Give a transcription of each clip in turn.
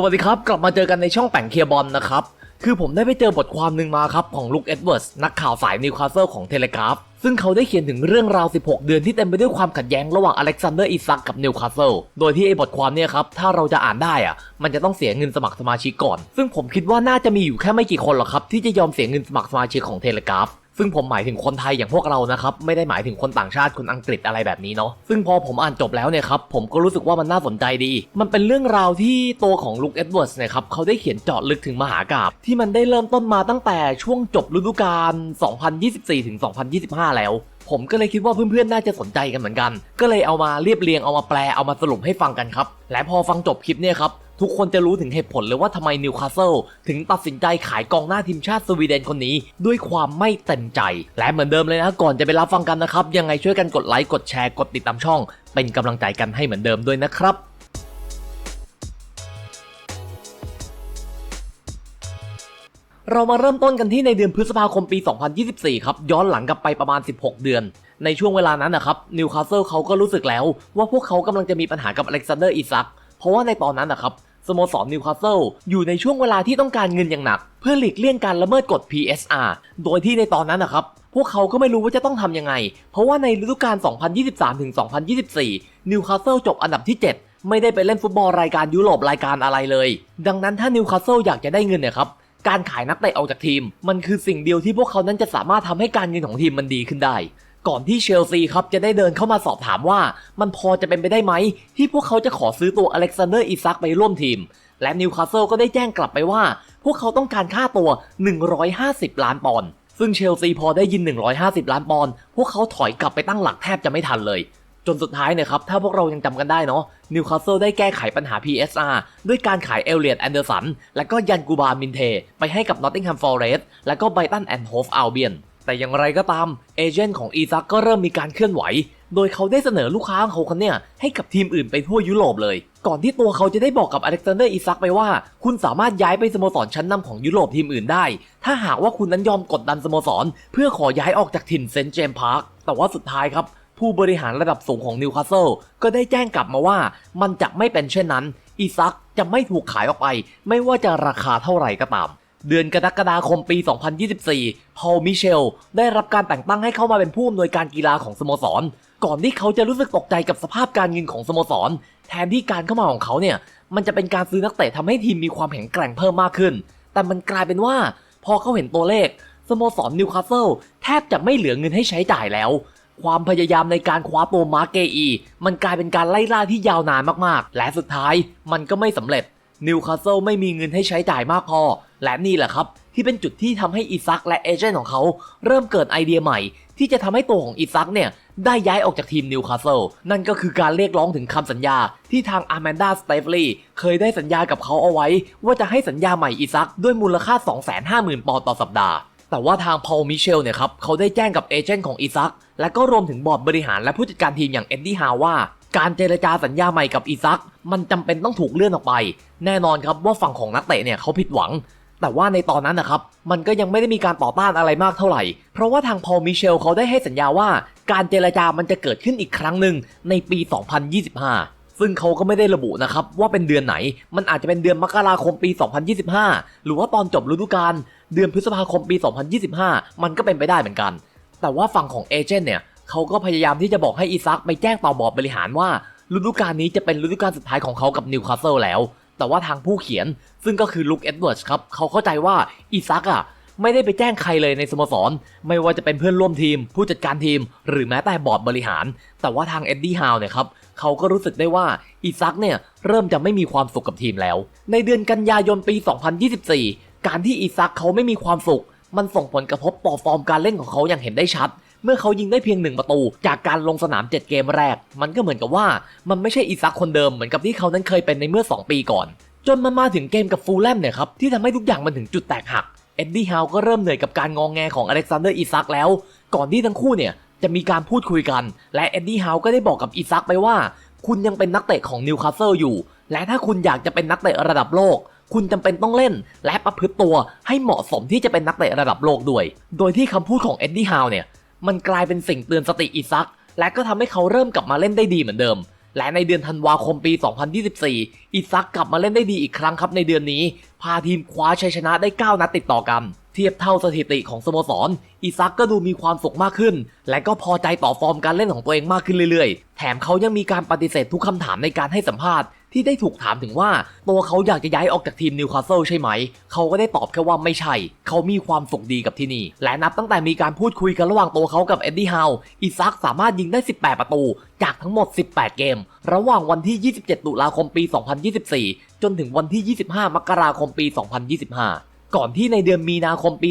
สวัสดีครับ กลับมาเจอกันในช่องแป่งเคียบอลนะครับ คือผมได้ไปเจอบทความหนึ่งมาครับ ของลุคเอ็ดเวิร์สนักข่าวสายนิวคาสเซิลของเทเลกราฟซึ่งเขาได้เขียนถึงเรื่องราว 16 เดือนที่เต็มไปด้วยความขัดแย้งระหว่างอเล็กซานเดอร์อิซักกับนิวคาสเซิล โดยที่ไอ้บทความเนี่ยครับ ถ้าเราจะอ่านได้อะมันจะต้องเสียเงินสมัครสมาชิกก่อน ซึ่งผมคิดว่าน่าจะมีอยู่แค่ไม่กี่คนหรอกครับที่จะยอมเสียเงินสมัครสมาชิกของเทเลกราฟ ซึ่งผมหมายถึงคนไทยอย่างพวกเรานะครับไม่ได้หมายถึงคนต่างชาติคนอังกฤษอะไรแบบนี้เนาะซึ่งพอผมอ่านจบแล้วเนี่ยครับผมก็รู้สึกว่ามันน่าสนใจดี มันเป็นเรื่องราวที่ตัวของลุคเอ็ดเวิร์ดเนี่ยครับเขาได้เขียนเจาะลึกถึงมหากาบที่มันได้เริ่มต้นมาตั้งแต่ช่วงจบฤดูกาล 2024ถึง2025 แล้วผมก็เลยคิดว่าเพื่อนๆ น่าจะสนใจกันเหมือนกัน ก็เลยเอามาเรียบเรียงเอามาแปลเอามาสรุปให้ฟังกันครับ และพอฟังจบคลิปเนี่ยครับ ทุกคนจะรู้ถึงเหตุผลเลยว่าทำไมนิวคาสเซิลถึงตัดสินใจขายกองหน้าทีมชาติสวีเดนคนนี้ ด้วยความไม่เต็มใจ และเหมือนเดิมเลยนะ ก่อนจะไปรับฟังกันนะครับ ยังไงช่วยกันกดไลค์กดแชร์กดติดตามช่อง เป็นกำลังใจกันให้เหมือนเดิมด้วยนะครับเรามาเริ่มต้นกันที่ในเดือนพฤษภาคมปี 2024 ครับ ย้อนหลังกลับไปประมาณ 16 เดือน ในช่วงเวลานั้นนะครับนิวคาสเซิลเขาก็รู้สึกแล้วว่าพวกเขากำลังจะมีปัญหากับอเล็กซานเดอร์อิซักเพราะว่าในตอนนั้นนะครับ สโมสรนิวคาสเซิลอยู่ในช่วงเวลาที่ต้องการเงินอย่างหนัก เพื่อหลีกเลี่ยงการละเมิดกฎ PSR โดยที่ในตอนนั้นนะครับ พวกเขาก็ไม่รู้ว่าจะต้องทำยังไง เพราะว่าในฤดูกาล 2023ถึง2024 นิวคาสเซิลจบอันดับที่ 7 ไม่ได้ไปเล่นฟุตบอลรายการยุโรปรายการอะไรเลย ดังนั้นถ้านิวคาสเซิลอยากจะได้เงินเนี่ยครับการขายนักเตะออกจากทีม มันคือสิ่งเดียวที่พวกเขานั้นจะสามารถทำให้การเงินของทีมมันดีขึ้นได้ ก่อนที่เชลซีครับจะได้เดินเข้ามาสอบถามว่ามันพอจะเป็นไปได้ไหม ที่พวกเขาจะขอซื้อตัวอเล็กซานเดอร์อิซักไปร่วมทีม และนิวคาสเซิลก็ได้แจ้งกลับไปว่า พวกเขาต้องการค่าตัว 150 ล้านปอนด์ซึ่งเชลซีพอได้ยิน 150 ล้านปอนด์พวกเขาถอยกลับไปตั้งหลักแทบจะไม่ทันเลย จนสุดท้ายเนี่ยครับ ถ้าพวกเรายังจำกันได้เนาะนิวคาสเซิลได้แก้ไขปัญหา PSR ด้วยการขายเอลเลียตแอนเดอร์สันและก็ยันกูบามินเท ไปให้กับนอตติงแฮมฟอร์เรสและก็ไบตันแอนด์โฮฟอัลเบียน แต่อย่างไรก็ตามเอเจนต์ของอีซักก็เริ่มมีการเคลื่อนไหว โดยเขาได้เสนอลูกค้าของเขาคนเนี่ยให้กับทีมอื่นไปทั่วยุโรปเลย ก่อนที่ตัวเขาจะได้บอกกับอเล็กซานเดอร์อีซักไปว่า คุณสามารถย้ายไปสโมสรชั้นนำของยุโรปทีมอื่นได้ ถ้าหากว่าคุณนั้นยอมกดดันสโมสร เพื่อขอย้ายออกจากถิ่นเซนต์เจมส์พาร์คแต่ว่าสุดท้ายครับผู้บริหารระดับสูงของนิวคาสเซิลก็ได้แจ้งกลับมาว่ามันจะไม่เป็นเช่นนั้น อีซักจะไม่ถูกขายออกไป ไม่ว่าจะราคาเท่าไหร่ก็ตาม เดือนกรกฎาคมปี 2024 พอล มิเชล ได้รับการแต่งตั้งให้เข้ามาเป็นผู้อำนวยการกีฬาของสโมสร ก่อนที่เขาจะรู้สึกตกใจกับสภาพการเงินของสโมสร แทนที่การเข้ามาของเขาเนี่ย มันจะเป็นการซื้อนักเตะทำให้ทีมมีความแข็งแกร่งเพิ่มมากขึ้น แต่มันกลายเป็นว่า พอเขาเห็นตัวเลข สโมสรนิวคาสเซิลแทบจะไม่เหลือเงินให้ใช้จ่ายแล้ว ความพยายามในการคว้าตัวมาร์เกอี มันกลายเป็นการไล่ล่าที่ยาวนานมากๆ และสุดท้ายมันก็ไม่สำเร็จ นิวคาสเซิลไม่มีเงินให้ใช้จ่ายมากพอ และนี่แหละครับ ที่เป็นจุดที่ทำให้อีซักและเอเจนต์ของเขา เริ่มเกิดไอเดียใหม่ ที่จะทำให้ตัวของอีซักเนี่ย ได้ย้ายออกจากทีมนิวคาสเซิลนั่นก็คือการเรียกร้องถึงคำสัญญา ที่ทางอาร์แมนดาสเตฟลีเคยได้สัญญากับเขาเอาไว้ ว่าจะให้สัญญาใหม่อีซักด้วยมูลค่า 250,000 ปอนด์ต่อสัปดาห์ แต่ว่าทางพอลมิเชลเนี่ยครับเขาได้แจ้งกับเอเจนต์ของอีซักและก็รวมถึงบอร์ดบริหารและผู้จัดการทีมอย่างเอ็ดดี้ฮาว่า การเจรจาสัญญาใหม่กับอีซัก มันจำเป็นต้องถูกเลื่อนออกไป แน่นอนครับว่าฝั่งของนักเตะเนี่ยเขาผิดหวัง แต่ว่าในตอนนั้นนะครับ มันก็ยังไม่ได้มีการต่อต้านอะไรมากเท่าไหร่ เพราะว่าทางพอลมิเชลเขาได้ให้สัญญาว่าการเจรจามันจะเกิดขึ้นอีกครั้งหนึ่งในปี 2025ซึ่งเขาก็ไม่ได้ระบุนะครับว่าเป็นเดือนไหน มันอาจจะเป็นเดือนมกราคมปี 2025 หรือว่าตอนจบฤดูกาล เดือนพฤษภาคมปี 2025 มันก็เป็นไปได้เหมือนกัน แต่ว่าฝั่งของเอเจนต์เนี่ย เขาก็พยายามที่จะบอกให้อีซักไปแจ้งต่อบอร์ดบริหารว่าฤดูกาลนี้จะเป็นฤดูกาลสุดท้ายของเขากับนิวคาสเซิลแล้ว แต่ว่าทางผู้เขียนซึ่งก็คือลุคเอ็ดเวิร์ดครับเขาเข้าใจว่าอีซักอะไม่ได้ไปแจ้งใครเลยในสโมสร ไม่ว่าจะเป็นเพื่อนร่วมทีม ผู้จัดการทีม หรือแม้แต่บอร์ดบริหาร แต่ว่าทางเอ็ดดี้ฮาวเนี่ยครับเขาก็รู้สึกได้ว่าอีซักเนี่ยเริ่มจะไม่มีความสุขกับทีมแล้ว ในเดือนกันยายนปี 2024 การที่อีซักเขาไม่มีความสุข มันส่งผลกระทบต่อฟอร์มการเล่นของเขาอย่างเห็นได้ชัด เมื่อเขายิงได้เพียงหนึ่งประตู จากการลงสนาม 7 เกมแรก มันก็เหมือนกับว่ามันไม่ใช่อีซักคนเดิมเหมือนกับที่เขานั้นเคยเป็นในเมื่อ 2 ปีก่อน จนมันมาถึงเกมกับฟูลแลมเนี่ยครับที่ทำให้ทุกอย่างมันถึงจุดแตกหักเอ็ดดี้ฮาวก็เริ่มเหนื่อยกับการงองแงของอเล็กซานเดอร์อีซักแล้ว ก่อนที่ทั้งคู่เนี่ยจะมีการพูดคุยกัน และเอ็ดดี้ฮาวก็ได้บอกกับอีซักไปว่า คุณยังเป็นนักเตะของนิวคาสเซิลอยู่ และถ้าคุณอยากจะเป็นนักเตะระดับโลก คุณจำเป็นต้องเล่น และประพฤติตัวให้เหมาะสมที่จะเป็นนักเตะระดับโลกด้วย โดยที่คำพูดของเอ็ดดี้ฮาวเนี่ย มันกลายเป็นสิ่งเตือนสติอีซัก และก็ทำให้เขาเริ่มกลับมาเล่นได้ดีเหมือนเดิม และในเดือนธันวาคมปี 2024อิซักกลับมาเล่นได้ดีอีกครั้งครับในเดือนนี้ พาทีมคว้าชัยชนะได้ 9 นัดติดต่อกัน เทียบเท่าสถิติของสโมสรอิซักก็ดูมีความสุขมากขึ้น และก็พอใจต่อฟอร์มการเล่นของตัวเองมากขึ้นเรื่อยๆ แถมเขายังมีการปฏิเสธทุกคำถามในการให้สัมภาษณ์ ที่ได้ถูกถามถึงว่าตัวเขาอยากจะย้ายออกจากทีมนิวคาสเซิลใช่ไหม เขาก็ได้ตอบแค่ว่าไม่ใช่ เขามีความสุขดีกับที่นี่ และนับตั้งแต่มีการพูดคุยกันระหว่างตัวเขากับเอ็ดดี้ฮาวอิซักสามารถยิงได้ 18 ประตู จากทั้งหมด 18 เกม ระหว่างวันที่ 27 ตุลาคมปี 2024 จนถึงวันที่ 25 มกราคมปี 2025 ก่อนที่ในเดือนมีนาคมปี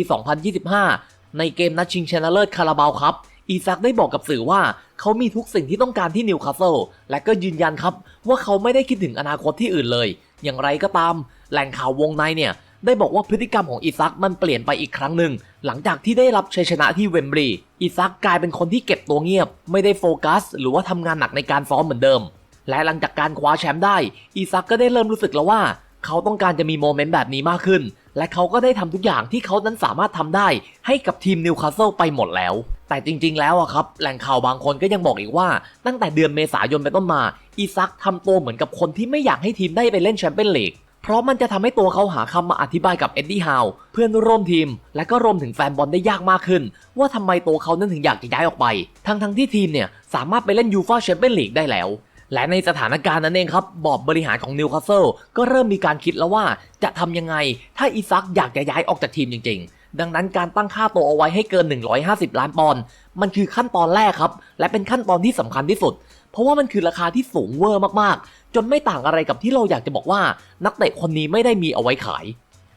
2025 ในเกมนัดชิงชนะเลิศคาราบาวครับ อีซักได้บอกกับสื่อว่า เขามีทุกสิ่งที่ต้องการที่นิวคาสเซิลและก็ยืนยันครับ ว่าเขาไม่ได้คิดถึงอนาคตที่อื่นเลย อย่างไรก็ตาม แหล่งข่าววงในเนี่ย ได้บอกว่าพฤติกรรมของอีซักมันเปลี่ยนไปอีกครั้งหนึ่ง หลังจากที่ได้รับชัยชนะที่เวมบลีอีซักกลายเป็นคนที่เก็บตัวเงียบ ไม่ได้โฟกัส หรือว่าทำงานหนักในการซ้อมเหมือนเดิม และหลังจากการคว้าแชมป์ได้อีซักก็ได้เริ่มรู้สึกแล้วว่า เขาต้องการจะมีโมเมนต์แบบนี้มากขึ้น และเขาก็ได้ทำทุกอย่างที่เขานั้นสามารถทำได้ ให้กับทีมนิวคาสเซิลไปหมดแล้ว แต่จริงๆ แล้วอะครับแหล่งข่าวบางคนก็ยังบอกอีกว่า ตั้งแต่เดือนเมษายนเป็นต้นมาอีซักทำตัวเหมือนกับคนที่ไม่อยากให้ทีมได้ไปเล่นแชมเปี้ยนลีกเพราะมันจะทำให้ตัวเขาหาคำมาอธิบายกับเอ็ดดี้ฮาวเพื่อนร่วมทีม และก็รวมถึงแฟนบอลได้ยากมากขึ้น ว่าทำไมตัวเขานั้นถึงอยากจะย้ายออกไป ทั้งๆที่ทีมเนี่ยสามารถไปเล่นยูฟ่าแชมเปี้ยนลีกได้แล้ว และในสถานการณ์นั้นเองครับ บอร์ดบริหารของนิวคาสเซิลก็เริ่มมีการคิดแล้วว่าจะทำยังไง ถ้าอีซักอยากจะย้ายออกจากทีมจริงๆ ดังนั้นการตั้งค่าตัวเอาไว้ให้เกิน 150 ล้านปอนด์มันคือขั้นตอนแรกครับ และเป็นขั้นตอนที่สำคัญที่สุด เพราะว่ามันคือราคาที่สูงเวอร์มากๆ จนไม่ต่างอะไรกับที่เราอยากจะบอกว่า นักเตะคนนี้ไม่ได้มีเอาไว้ขาย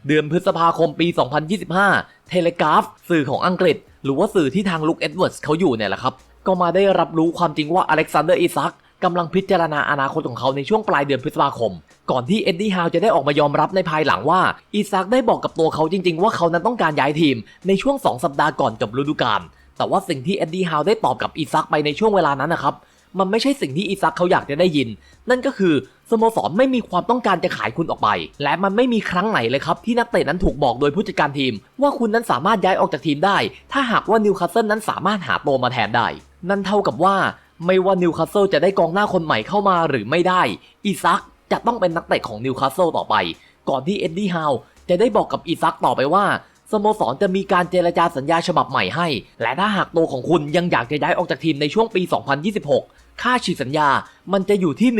เดือนพฤษภาคมปี 2025 เทเลกราฟสื่อของอังกฤษ หรือว่าสื่อที่ทางลุคเอ็ดเวิร์ดส์เขาอยู่เนี่ยแหละครับก็มาได้รับรู้ความจริงว่าอเล็กซานเดอร์อิซัก กำลังพิจารณาอนาคตของเขาในช่วงปลายเดือนพฤษภาคม ก่อนที่เอ็ดดี้ฮาวจะได้ออกมายอมรับในภายหลังว่าอิซักได้บอกกับตัวเขาจริง ๆ ว่าเขานั้นต้องการย้ายทีม ในช่วง 2 สัปดาห์ก่อนจบฤดูกาลแต่ว่าสิ่งที่เอ็ดดี้ฮาวได้ตอบกับอิซักไปในช่วงเวลานั้นนะครับมันไม่ใช่สิ่งที่อิซักเขาอยากจะได้ยิน นั่นก็คือสโมสรไม่มีความต้องการจะขายคุณออกไป และมันไม่มีครั้งไหนเลยครับ ที่นักเตะนั้นถูกบอกโดยผู้จัดการทีม ว่าคุณนั้นสามารถย้ายออกจากทีมได้ ถ้าหากว่านิวคาสเซิลนั้นสามารถหาตัวมาแทนได้ นั่นเท่ากับว่า ไม่ว่านิวคาสเซิลจะได้กองหน้าคนใหม่เข้ามาหรือไม่ได้ อีซักจะต้องเป็นนักเตะของนิวคาสเซิลต่อไป ก่อนที่เอ็ดดี้ฮาวจะได้บอกกับอีซักต่อไปว่า สโมสรจะมีการเจรจาสัญญาฉบับใหม่ให้ และถ้าหากตัวของคุณยังอยากจะย้ายออกจากทีมในช่วงปี 2026 ค่าฉีกสัญญา มันจะอยู่ที่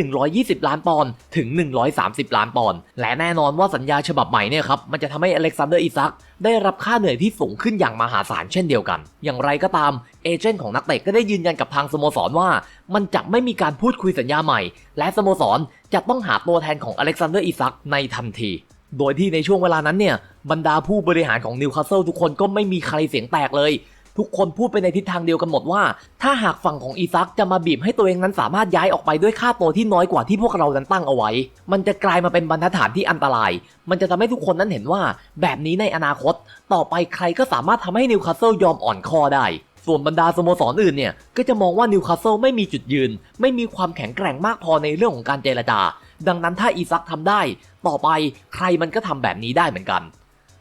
120 ล้านปอนด์ถึง 130 ล้านปอนด์ และแน่นอนว่าสัญญาฉบับใหม่เนี่ยครับ มันจะทำให้อเล็กซานเดอร์อิซักได้รับค่าเหนื่อยที่สูงขึ้นอย่างมหาศาลเช่นเดียวกัน อย่างไรก็ตาม เอเจนต์ของนักเตะก็ได้ยืนยันกับทางสโมสรว่า มันจะไม่มีการพูดคุยสัญญาใหม่ และสโมสรจะต้องหาตัวแทนของอเล็กซานเดอร์อิซักในทันที โดยที่ในช่วงเวลานั้นเนี่ยบรรดาผู้บริหารของนิวคาสเซิลทุกคนก็ไม่มีใครเสียงแตกเลย ทุกคนพูดไปในทิศทางเดียวกันหมดว่า ถ้าหากฝั่งของอีซักจะมาบีบให้ตัวเองนั้นสามารถย้ายออกไปด้วยค่าตัวที่น้อยกว่าที่พวกเรานั้นตั้งเอาไว้ มันจะกลายมาเป็นบรรทัดฐานที่อันตราย มันจะทำให้ทุกคนนั้นเห็นว่า แบบนี้ในอนาคต ต่อไปใครก็สามารถทำให้นิวคาสเซิลยอมอ่อนคอได้ส่วนบรรดาสโมสรอื่นเนี่ย ก็จะมองว่านิวคาสเซิลไม่มีจุดยืน ไม่มีความแข็งแกร่งมากพอในเรื่องของการเจรจา ดังนั้นถ้าอีซักทำได้ ต่อไปใครมันก็ทำแบบนี้ได้เหมือนกัน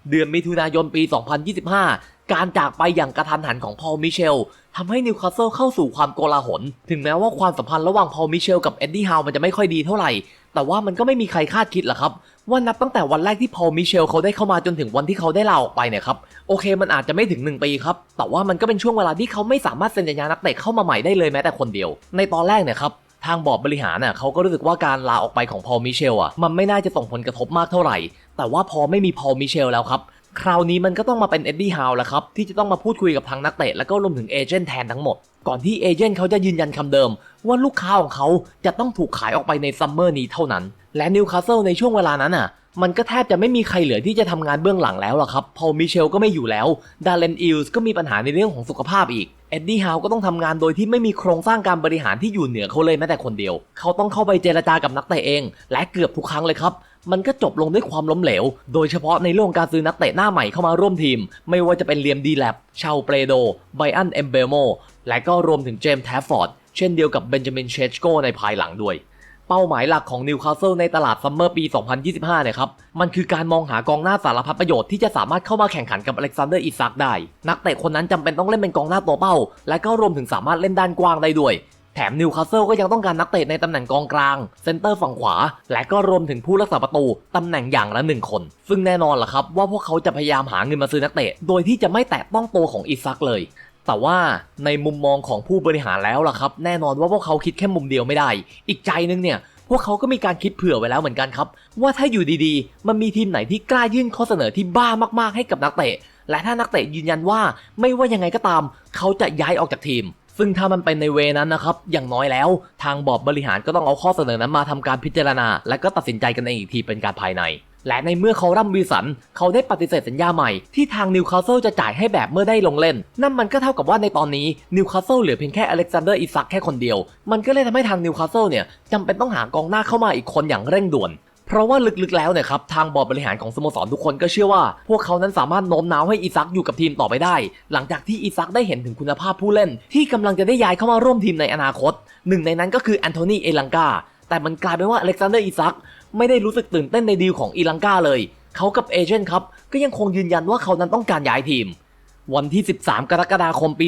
เดือนมิถุนายนปี 2025 การจากไปอย่างกระทันหันของพอลมิเชลทำให้นิวคาสเซิลเข้าสู่ความโกลาหล ถึงแม้ว่าความสัมพันธ์ระหว่างพอลมิเชลกับเอ็ดดี้ฮาวมันจะไม่ค่อยดีเท่าไหร่ แต่ว่ามันก็ไม่มีใครคาดคิดหรอกครับ ว่านับตั้งแต่วันแรกที่พอลมิเชลเขาได้เข้ามาจนถึงวันที่เขาได้ลาออกไปเนี่ยครับ โอเคมันอาจจะไม่ถึง 1 ปีครับ แต่ว่ามันก็เป็นช่วงเวลาที่เขาไม่สามารถเซ็นสัญญานักเตะเข้ามาใหม่ได้เลยแม้แต่คนเดียว ในตอนแรกเนี่ยครับ ทางบอร์ดบริหารน่ะเขาก็รู้สึกว่าการลาออกไปของพอลมิเชลอะมันไม่น่าจะส่งผลกระทบมากเท่าไหร่ แต่ว่าพอไม่มีพอลมิเชลแล้วครับ คราวนี้มันก็ต้องมาเป็นเอ็ดดี้ฮาวแล้วครับ ที่จะต้องมาพูดคุยกับทางนักเตะ แล้วก็รวมถึงเอเจนต์แทนทั้งหมด ก่อนที่เอเจนต์เขาจะยืนยันคำเดิม ว่าลูกค้าของเขาจะต้องถูกขายออกไปในซัมเมอร์นี้เท่านั้น และนิวคาสเซิลในช่วงเวลานั้นอะ มันก็แทบจะไม่มีใครเหลือที่จะทำงานเบื้องหลังแล้วล่ะครับ พอมิเชลก็ไม่อยู่แล้ว ดาร์เลนอิลส์ก็มีปัญหาในเรื่องของสุขภาพอีก เอ็ดดี้ฮาวก็ต้องทำงานโดยที่ไม่มีโครงสร้างการบริหารที่อยู่เหนือเขาเลยแม้แต่คนเดียว เขาต้องเข้าไปเจรจากับนักเตะเอง และเกือบทุกครั้งเลยครับ มันก็จบลงด้วยความล้มเหลว โดยเฉพาะในเรื่องของการซื้อนักเตะหน้าใหม่เข้ามาร่วมทีม ไม่ว่าจะเป็นเลียมดีแลบชาวเปรโด ไบอันเอมเบโม และก็รวมถึงเจมส์แทฟฟอร์ด เช่นเดียวกับเบนจามินเชชโกในภายหลังด้วย เป้าหมายหลักของนิวคาสเซิลในตลาดซัมเมอร์ปี 2025 เนี่ยครับ มันคือการมองหากองหน้าสารพัดประโยชน์ที่จะสามารถเข้ามาแข่งขันกับอเล็กซานเดอร์อิซักได้ นักเตะคนนั้นจำเป็นต้องเล่นเป็นกองหน้าตัวเป้า และก็รวมถึงสามารถเล่นด้านกว้างได้ด้วย แถมนิวคาสเซิลก็ยังต้องการนักเตะในตำแหน่งกองกลาง เซนเตอร์ฝั่งขวา และก็รวมถึงผู้รักษาประตูตำแหน่งอย่างละหนึ่งคน ซึ่งแน่นอนล่ะครับว่าพวกเขาจะพยายามหาเงินมาซื้อนักเตะ โดยที่จะไม่แตะต้องตัวของอิซักเลย แต่ว่าในมุมมองของผู้บริหารแล้วล่ะครับ แน่นอนว่าพวกเขาคิดแค่มุมเดียวไม่ได้ อีกใจนึงเนี่ย พวกเขาก็มีการคิดเผื่อไว้แล้วเหมือนกันครับ ว่าถ้าอยู่ดีๆ มันมีทีมไหนที่กล้ายื่นข้อเสนอที่บ้ามากๆให้กับนักเตะ และถ้านักเตะยืนยันว่าไม่ว่ายังไงก็ตาม เขาจะย้ายออกจากทีมซึ่งถ้ามันเป็นในเวนั้นนะครับ อย่างน้อยแล้ว ทางบอร์ดบริหารก็ต้องเอาข้อเสนอนั้นมาทำการพิจารณา และก็ตัดสินใจกันเองอีกทีเป็นการภายใน และในเมื่อเขาร่ำวิสัน เขาได้ปฏิเสธสัญญาใหม่ที่ทางนิวคาสเซิลจะจ่ายให้แบบเมื่อได้ลงเล่น นั่นมันก็เท่ากับว่าในตอนนี้นิวคาสเซิลเหลือเพียงแค่อเล็กซานเดอร์อิซักแค่คนเดียว มันก็เลยทำให้ทางนิวคาสเซิลเนี่ยจำเป็นต้องหากองหน้าเข้ามาอีกคนอย่างเร่งด่วนเพราะว่าลึกๆแล้วเนี่ยครับทางบอร์ดบริหารของสโมสรทุกคนก็เชื่อว่า พวกเขานั้นสามารถโน้มน้าวให้อีซักอยู่กับทีมต่อไปได้ หลังจากที่อีซักได้เห็นถึงคุณภาพผู้เล่น ที่กำลังจะได้ย้ายเข้ามาร่วมทีมในอนาคต หนึ่งในนั้นก็คือแอนโทนีเอลังกาแต่มันกลายเป็นว่าอเล็กซานเดอร์อีซัก ไม่ได้รู้สึกตื่นเต้นในดีลของอีลังกาเลย เขากับเอเจนต์ครับ ก็ยังคงยืนยันว่าเขานั้นต้องการย้ายทีม วันที่ 13 กรกฎาคมปี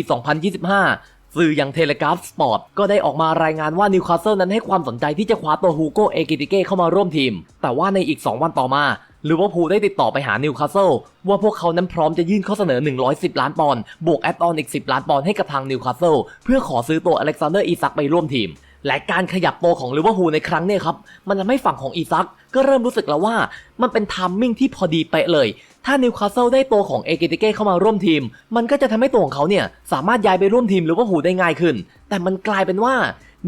2025 สื่ออย่างเทเลกราฟสปอร์ตก็ได้ออกมารายงานว่านิวคาสเซิลนั้นให้ความสนใจที่จะคว้าตัวฮูโกเอกิติเก้เข้ามาร่วมทีม แต่ว่าในอีก 2 วันต่อมาลิเวอร์พูลได้ติดต่อไปหานิวคาสเซิลว่าพวกเขานั้นพร้อมจะยื่นข้อเสนอ 110 ล้านปอนด์บวกแอดออนอีก 10 ล้านปอนด์ให้กับทางนิวคาสเซิลเพื่อขอซื้อตัวอเล็กซานเดอร์อีซักไปร่วมทีม และการขยับตัวของลิเวอร์พูลในครั้งนี้ครับ มันทำให้ฝั่งของอีซักก็เริ่มรู้สึกแล้วว่า มันเป็นทัมมิ่งที่พอดีเป๊ะเลย ถ้านิวคาสเซิลได้ตัวของเอเกติเก้เข้ามาร่วมทีม มันก็จะทำให้ตัวของเขาเนี่ย สามารถย้ายไปร่วมทีมลิเวอร์พูลได้ง่ายขึ้น แต่มันกลายเป็นว่า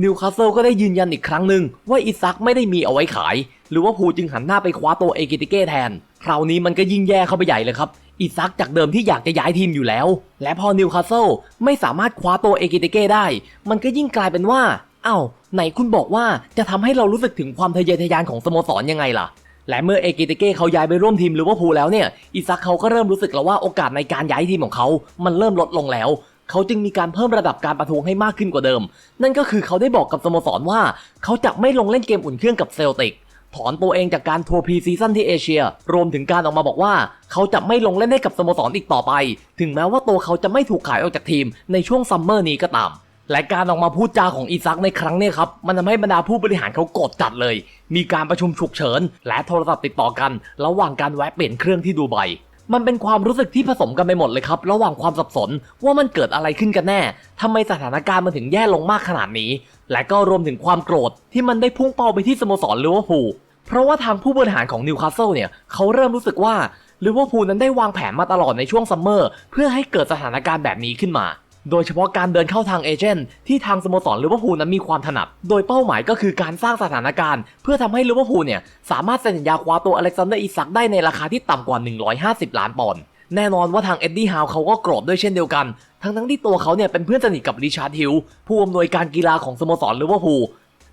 นิวคาสเซิลก็ได้ยืนยันอีกครั้งหนึ่งว่าอีซักไม่ได้มีเอาไว้ขายลิเวอร์พูลจึงหันหน้าไปคว้าตัวเอเกติเก้แทน คราวนี้มันก็ยิ่งแย่เข้าไปใหญ่เลยครับอีซักจากเดิมที่อยากจะย้ายทีมอยู่แล้ว และพอนิวคาสเซิลไม่สามารถคว้าตัวเอเกติเก้ได้ มันก็ยิ่งกลายเป็นว่า อ้าวไหนคุณบอกว่าจะทำให้เรารู้สึกถึงความทะเยอทะยานของสโมสรยังไงล่ะ และเมื่อเอเกติเก้เขาย้ายไปร่วมทีมลิเวอร์พูลแล้วเนี่ยอิซักเขาก็เริ่มรู้สึกแล้วว่าโอกาสในการย้ายทีมของเขา มันเริ่มลดลงแล้ว เขาจึงมีการเพิ่มระดับการประท้วงให้มากขึ้นกว่าเดิม นั่นก็คือเขาได้บอกกับสโมสรว่า เขาจะไม่ลงเล่นเกมอุ่นเครื่องกับเซลติกถอนตัวเองจากการทัวร์พรีซีซั่นที่เอเชีย รวมถึงการออกมาบอกว่า เขาจะไม่ลงเล่นให้กับสโมสรอีกต่อไป ถึงแม้ว่าตัวเขาจะไม่ถูกขายออกจากทีมในช่วงซัมเมอร์นี้ก็ตาม และการออกมาพูดจาของอีซักในครั้งนี้ครับ มันทำให้บรรดาผู้บริหารเขาโกรธจัดเลย มีการประชุมฉุกเฉิน และโทรศัพท์ติดต่อกัน ระหว่างการแวะเปลี่ยนเครื่องที่ดูไบมันเป็นความรู้สึกที่ผสมกันไปหมดเลยครับ ระหว่างความสับสนว่ามันเกิดอะไรขึ้นกันแน่ทำไมสถานการณ์มันถึงแย่ลงมากขนาดนี้ และก็รวมถึงความโกรธที่มันได้พุ่งเป้าไปที่สโมสรลิเวอร์พูลเพราะว่าทางผู้บริหารของนิวคาสเซิลเนี่ยเขาเริ่มรู้สึกว่าลิเวอร์พูลนั้นได้วางแผนมาตลอดในช่วงซัมเมอร์เพื่อให้เกิดสถานการณ์แบบนี้ขึ้นมา โดยเฉพาะการเดินเข้าทางเอเจนต์ที่ทางสโมสรลิเวอร์พูลนั้นมีความถนัด โดยเป้าหมายก็คือการสร้างสถานการณ์ เพื่อทำให้ลิเวอร์พูลเนี่ยสามารถเซ็นสัญญาคว้าตัวอเล็กซานเดอร์อิซักได้ในราคาที่ต่ำกว่า 150 ล้านปอนด์แน่นอนว่าทางเอ็ดดี้ฮาวเขาก็โกรธด้วยเช่นเดียวกัน ทั้งทั้งที่ตัวเขาเนี่ยเป็นเพื่อนสนิทกับริชาร์ดฮิลผู้อำนวยการกีฬาของสโมสรลิเวอร์พูล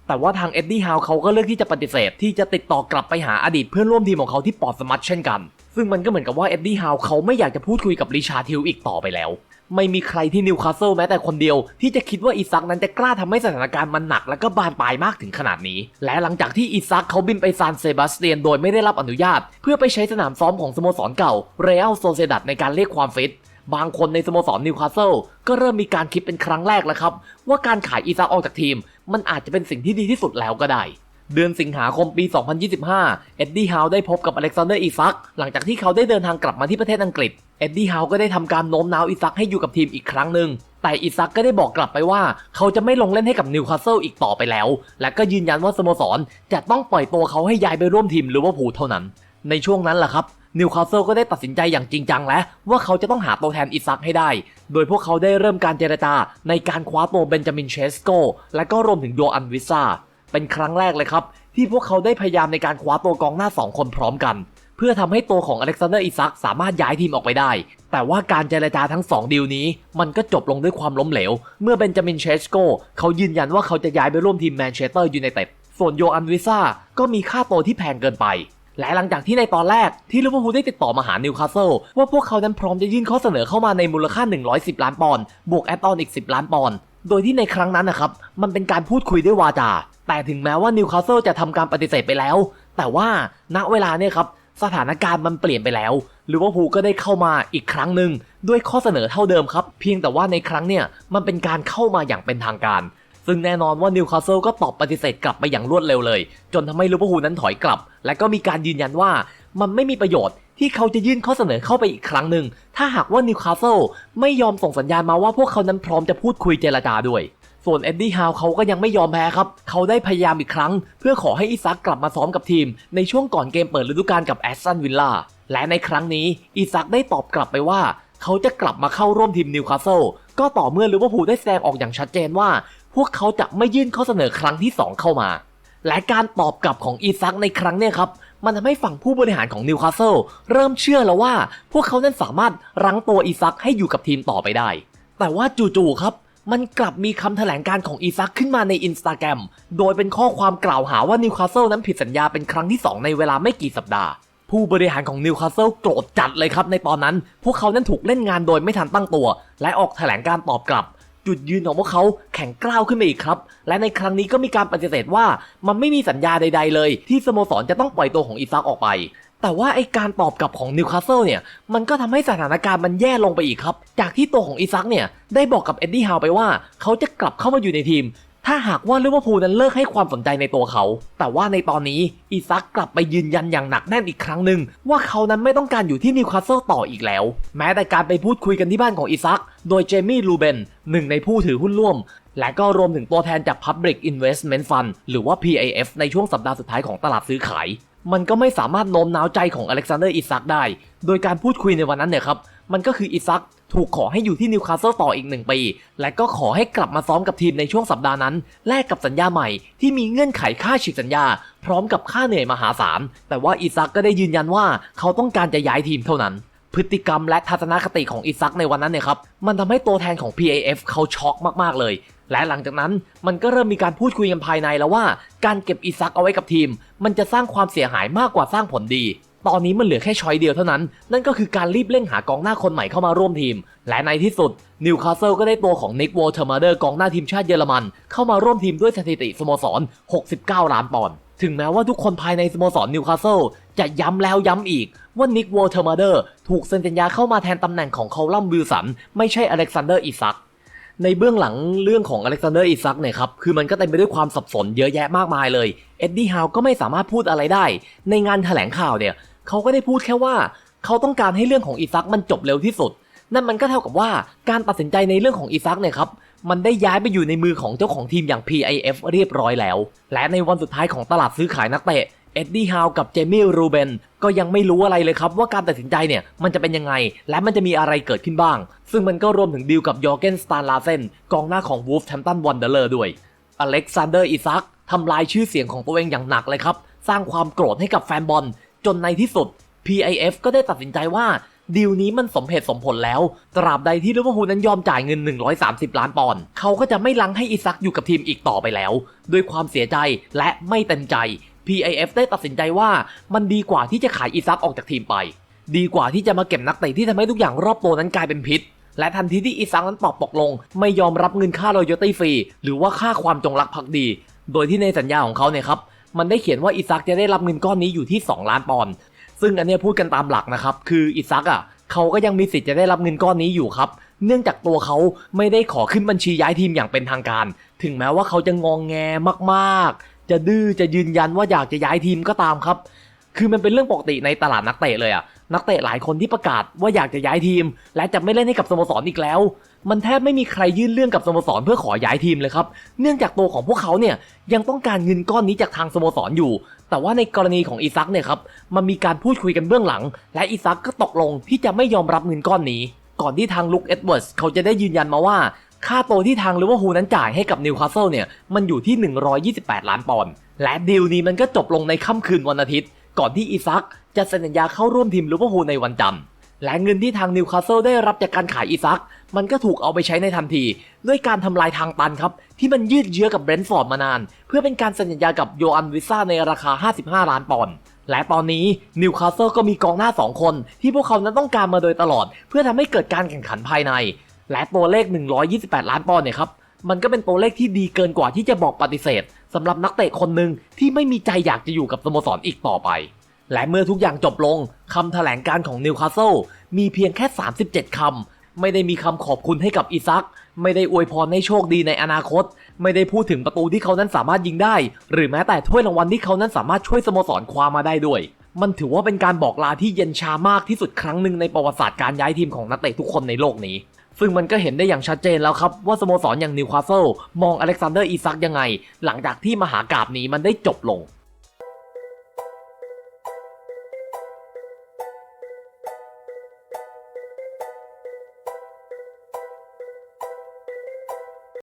แต่ว่าทางเอ็ดดี้ฮาวเขาก็เลือกที่จะปฏิเสธที่จะติดต่อกลับไปหาอดีตเพื่อนร่วมทีมของเขาที่ปอร์สมัตเช่นกัน ซึ่งมันก็เหมือนกับว่าเอ็ดดี้ฮาวเขาไม่อยากจะพูดคุยกับริชาร์ดฮิลอีกต่อไปแล้ว ไม่มีใครที่นิวคาสเซิลแม้แต่คนเดียว ที่จะคิดว่าอีซักนั้นจะกล้าทำให้สถานการณ์มันหนัก และก็บานปลายมากถึงขนาดนี้ และหลังจากที่อีซักเขาบินไปซานเซบาสเตียนโดยไม่ได้รับอนุญาต เพื่อไปใช้สนามซ้อมของสโมสรเก่าเรอัลโซเซดัดในการเรียกความฟิตบางคนในสโมสรนิวคาสเซิลก็เริ่มมีการคิดเป็นครั้งแรกแล้วครับ ว่าการขายอีซักออกจากทีม มันอาจจะเป็นสิ่งที่ดีที่สุดแล้วก็ได้ เดือนสิงหาคมปี 2025 เอ็ดดี้ฮาวได้พบกับอเล็กซานเดอร์อีซัก หลังจากที่เขาได้เดินทางกลับมาที่ประเทศอังกฤษ เอ็ดดี้ฮาวก็ได้ทำการโน้มน้าวอีซักให้อยู่กับทีมอีกครั้งหนึ่ง แต่อีซักก็ได้บอกกลับไปว่า เขาจะไม่ลงเล่นให้กับนิวคาสเซิลอีกต่อไปแล้ว และก็ยืนยันว่าสโมสรจะต้องปล่อยตัวเขาให้ย้ายไปร่วมทีมลิเวอร์พูลเท่านั้น ในช่วงนั้นแหละครับนิวคาสเซิลก็ได้ตัดสินใจอย่างจริงจังแล้ว ว่าเขาจะต้องหาตัวแทนอีซักให้ได้ โดยพวกเขาได้เริ่มการเจรจาในการคว้าตัวเบนจามินเชสโกและก็รวมถึงโยอันวิซ่า เป็นครั้งแรกเลยครับ ที่พวกเขาได้พยายามในการคว้าตัวกองหน้า 2 คนพร้อมกัน เพื่อทำให้ตัวของอเล็กซานเดอร์อิซักสามารถย้ายทีมออกไปได้ แต่ว่าการเจรจาทั้ง 2 ดีลนี้ มันก็จบลงด้วยความล้มเหลว เมื่อเบนจามินเชสโกเขายืนยันว่าเขาจะย้ายไปร่วมทีมแมนเชสเตอร์ยูไนเต็ดส่วนโยอันวิซ่าก็มีค่าตัวที่แพงเกินไปและหลังจากที่ในตอนแรกที่ลิเวอร์พูลได้ติดต่อมาหานิวคาสเซิลว่าพวกเขานั้นพร้อมจะยื่นข้อเสนอเข้ามาในมูลค่า 110 ล้านปอนด์บวกแอดออนอีก 10 ล้านปอนด์โดยที่ในครั้งนั้นนะครับ มันเป็นการพูดคุยด้วยวาจา แต่ถึงแม้ว่านิวคาสเซิลจะทำการปฏิเสธไปแล้ว แต่ว่าณเวลาเนี่ยครับสถานการณ์มันเปลี่ยนไปแล้วลิเวอร์พูลก็ได้เข้ามาอีกครั้งหนึ่งด้วยข้อเสนอเท่าเดิมครับ เพียงแต่ว่าในครั้งเนี่ยมันเป็นการเข้ามาอย่างเป็นทางการ ซึ่งแน่นอนว่านิวคาสเซิลก็ตอบปฏิเสธกลับไปอย่างรวดเร็วเลย จนทำให้ลิเวอร์พูลนั้นถอยกลับ และก็มีการยืนยันว่ามันไม่มีประโยชน์ที่เขาจะยื่นข้อเสนอเข้าไปอีกครั้งหนึ่งถ้าหากว่านิวคาสเซิลไม่ยอมส่งสัญญาณมาว่าพวกเขานั้นพร้อมจะพูดคุยเจรจาด้วย ส่วนเอ็ดดี้ฮาวเขาก็ยังไม่ยอมแพ้ครับ เขาได้พยายามอีกครั้ง เพื่อขอให้อิซักกลับมาซ้อมกับทีม ในช่วงก่อนเกมเปิดฤดูกาลกับแอสตันวิลล่า และในครั้งนี้อิซักได้ตอบกลับไปว่า เขาจะกลับมาเข้าร่วมทีมนิวคาสเซิลก็ต่อเมื่อลิเวอร์พูลได้แสดงออกอย่างชัดเจนว่า พวกเขาจะไม่ยื่นข้อเสนอครั้งที่ 2 เข้ามา และการตอบกลับของอีซักในครั้งเนี้ยครับมันทำให้ฝั่งผู้บริหารของนิวคาสเซิลเริ่มเชื่อแล้วว่า พวกเขานั้นสามารถรั้งตัวอีซักให้อยู่กับทีมต่อไปได้ แต่ว่าจู่ๆครับ มันกลับมีคำแถลงการของอีซักขึ้นมาในอินสตาแกรมโดยเป็นข้อความกล่าวหาว่านิวคาสเซิลนั้นผิดสัญญาเป็นครั้งที่ 2 ในเวลาไม่กี่สัปดาห์ ผู้บริหารของนิวคาสเซิลโกรธจัดเลยครับในตอนนั้น พวกเขานั้นถูกเล่นงานโดยไม่ทันตั้งตัว และออกแถลงการตอบกลับ จุดยืนของพวกเขาแข็งกร้าวขึ้นมาอีกครับ และในครั้งนี้ก็มีการปฏิเสธว่ามันไม่มีสัญญาใด ๆ เลย ที่สโมสรจะต้องปล่อยตัวของอีซักออกไป แต่ว่าไอการตอบกลับของนิวคาสเซิลเนี่ยมันก็ทำให้สถานการณ์มันแย่ลงไปอีกครับ จากที่ตัวของอีซักเนี่ยได้บอกกับเอ็ดดี้ฮาวไปว่าเขาจะกลับเข้ามาอยู่ในทีม ถ้าหากว่าลิเวอร์พูลนั้นเลิกให้ความสนใจในตัวเขา แต่ว่าในตอนนี้อีซักกลับไปยืนยันอย่างหนักแน่นอีกครั้งหนึ่งว่าเขานั้นไม่ต้องการอยู่ที่นิวคาสเซิลต่ออีกแล้ว แม้แต่การไปพูดคุยกันที่บ้านของอีซักโดยเจมี่ลูเบนหนึ่งในผู้ถือหุ้นร่วมและก็รวมถึงตัวแทนจาก Public Investment Fund หรือว่า PIF ในช่วงสัปดาห์สุดท้ายของตลาดซื้อขาย มันก็ไม่สามารถโน้มน้าวใจของอเล็กซานเดอร์อิซักได้ โดยการพูดคุยในวันนั้นเนี่ยครับ มันก็คืออิซักถูกขอให้อยู่ที่นิวคาสเซิลต่ออีกหนึ่งปี และก็ขอให้กลับมาซ้อมกับทีมในช่วงสัปดาห์นั้น แลกกับสัญญาใหม่ที่มีเงื่อนไขค่าฉีกสัญญา พร้อมกับค่าเหนื่อยมหาศาล แต่ว่าอิซักก็ได้ยืนยันว่าเขาต้องการจะย้ายทีมเท่านั้น พฤติกรรมและทัศนคติของอิซักในวันนั้นเนี่ยครับ มันทำให้ตัวแทนของ PAF เขาช็อกมากๆเลย และหลังจากนั้นมันก็เริ่มมีการพูดคุยกันภายในแล้วว่า การเก็บอิซักเอาไว้กับทีม มันจะสร้างความเสียหายมากกว่าสร้างผลดี ตอนนี้มันเหลือแค่ช้อยเดียวเท่านั้น นั่นก็คือการรีบเร่งหากองหน้าคนใหม่เข้ามาร่วมทีม และในที่สุดนิวคาสเซิลก็ได้ตัวของนิกวอลเทอร์มาเดอร์กองหน้าทีมชาติเยอรมัน เข้ามาร่วมทีมด้วยสถิติสโมสร 69 ล้านปอนด์ถึงแม้ว่าทุกคนภายในสโมสรนิวคาสเซิลจะย้ำแล้วย้ำอีกว่านิกวอลเทอร์มาเดอร์ถูกเซ็นสัญญาเข้ามาแทนตำแหน่งของคอลัมวิลสันไม่ใช่อเล็กซานเดอร์อิซัก ในเบื้องหลังเรื่องของอเล็กซานเดอร์อิซักเนี่ยครับคือมันก็เต็มไปด้วยความสับสนเยอะแยะมากมายเลยเอ็ดดี้ฮาวก็ไม่สามารถพูดอะไรได้ ในงานแถลงข่าวเนี่ยเขาก็ได้พูดแค่ว่า เขาต้องการให้เรื่องของอิซักมันจบเร็วที่สุด นั่นมันก็เท่ากับว่าการตัดสินใจในเรื่องของอิซักเนี่ยครับมันได้ย้ายไปอยู่ในมือของเจ้าของทีมอย่าง PIF เรียบร้อยแล้ว และในวันสุดท้ายของตลาดซื้อขายนักเตะ เอ็ดดี้ฮาวกับเจมี่รูเบนก็ยังไม่รู้อะไรเลยครับว่าการตัดสินใจเนี่ยมันจะเป็นยังไง และมันจะมีอะไรเกิดขึ้นบ้าง ซึ่งมันก็รวมถึงดีลกับยอร์เกนสตาร์ลาเซนกองหน้าของวูฟแ a มตันวันเดอร์ด้วยอเล็กซานเดอร์อิซักทำลายชื่อเสียงของตัวเองอย่างหนักเลยครับ สร้างความโกรธให้กับแฟนบอล จนในที่สุด PIF ก็ได้ตัดสินใจว่าดีลนี้มันสมเหตุสมผลแล้ว ตราบใดที่ลิเวอร์พูลนั้นยอมจ่ายเงิน 130 ล้านปอนด์เขาก็จะไม่ลังให้อิซักอยู่กับทีมอีกต่อไปแล้ว ด้วยความเสียใจและไม่เต็มใจ PIF ได้ตัดสินใจว่ามันดีกว่าที่จะขายอิซักออกจากทีมไป ดีกว่าที่จะมาเก็บนักเตะที่ทำให้ทุกอย่างรอบตัวนั้นกลายเป็นพิษ และทันทีที่อิซักนั้นตอบตกลง ไม่ยอมรับเงินค่ารอยตี้ฟรีหรือว่าค่าความจงรักภักดี โดยที่ในสัญญาของเขาเนี่ยครับมันได้เขียนว่าอิซักจะได้รับเงินก้อนนี้อยู่ที่ 2 ล้านปอนด์ซึ่งอันนี้พูดกันตามหลักนะครับคืออิซักอะเขาก็ยังมีสิทธิ์จะได้รับเงินก้อนนี้อยู่ครับ เนื่องจากตัวเขาไม่ได้ขอขึ้นบัญชีย้ายทีมอย่างเป็นทางการ ถึงแม้ว่าเขาจะงองแงมาก จะดื้อจะยืนยันว่าอยากจะย้ายทีมก็ตามครับ คือมันเป็นเรื่องปกติในตลาดนักเตะเลยอะนักเตะหลายคนที่ประกาศว่าอยากจะย้ายทีม และจะไม่เล่นให้กับสโมสรอีกแล้ว มันแทบไม่มีใครยื่นเรื่องกับสโมสรเพื่อขอย้ายทีมเลยครับ เนื่องจากตัวของพวกเขาเนี่ยยังต้องการเงินก้อนนี้จากทางสโมสรอยู่ แต่ว่าในกรณีของอีซักเนี่ยครับมันมีการพูดคุยกันเบื้องหลัง และอีซักก็ตกลงที่จะไม่ยอมรับเงินก้อนนี้ ก่อนที่ทางลุคเอ็ดเวิร์ดเขาจะได้ยืนยันมาว่า ค่าตัวที่ทางลิเวอร์พูลนั้นจ่ายให้กับนิวคาสเซิลเนี่ยมันอยู่ที่ 128 ล้านปอนด์และดีลนี้มันก็จบลงในค่ำคืนวันอาทิตย์ ก่อนที่อีซักจะเซ็นสัญญาเข้าร่วมทีมลิเวอร์พูลในวันจันทร์และเงินที่ทางนิวคาสเซิลได้รับจากการขายอีซัก มันก็ถูกเอาไปใช้ในทันที ด้วยการทำลายทางตันครับ ที่มันยืดเยื้อกับเบรนท์ฟอร์ดมานาน เพื่อเป็นการเซ็นสัญญากับโยอันวิซ่าในราคา 55 ล้านปอนด์และตอนนี้นิวคาสเซิลก็มีกองหน้า 2 คน ที่พวกเขานั้นต้องการมาโดยตลอด เพื่อทำให้เกิดการแข่งขันภายใน และตัวเลข 128 ล้านปอนด์เนี่ยครับมันก็เป็นตัวเลขที่ดีเกินกว่าที่จะบอกปฏิเสธสำหรับนักเตะคนหนึ่งที่ไม่มีใจอยากจะอยู่กับสโมสรอีกต่อไป และเมื่อทุกอย่างจบลงคำแถลงการของนิวคาสเซิลมีเพียงแค่ 37คำ ไม่ได้มีคำขอบคุณให้กับอีซัก ไม่ได้อวยพรให้โชคดีในอนาคต ไม่ได้พูดถึงประตูที่เขานั้นสามารถยิงได้ หรือแม้แต่ถ้วยรางวัลที่เขานั้นสามารถช่วยสโมสรคว้ามาได้ด้วย มันถือว่าเป็นการบอกลาที่เย็นชามากที่สุดครั้งหนึ่งในประวัติศาสตร์การย้ายทีมของนักเตะทุกคนในโลกนี้ ซึ่งมันก็เห็นได้อย่างชัดเจนแล้วครับว่าสโมสรอย่างนิวคาสเซิลมองอเล็กซานเดอร์อีซักยังไง หลังจากที่มหากาบนี้มันได้จบลง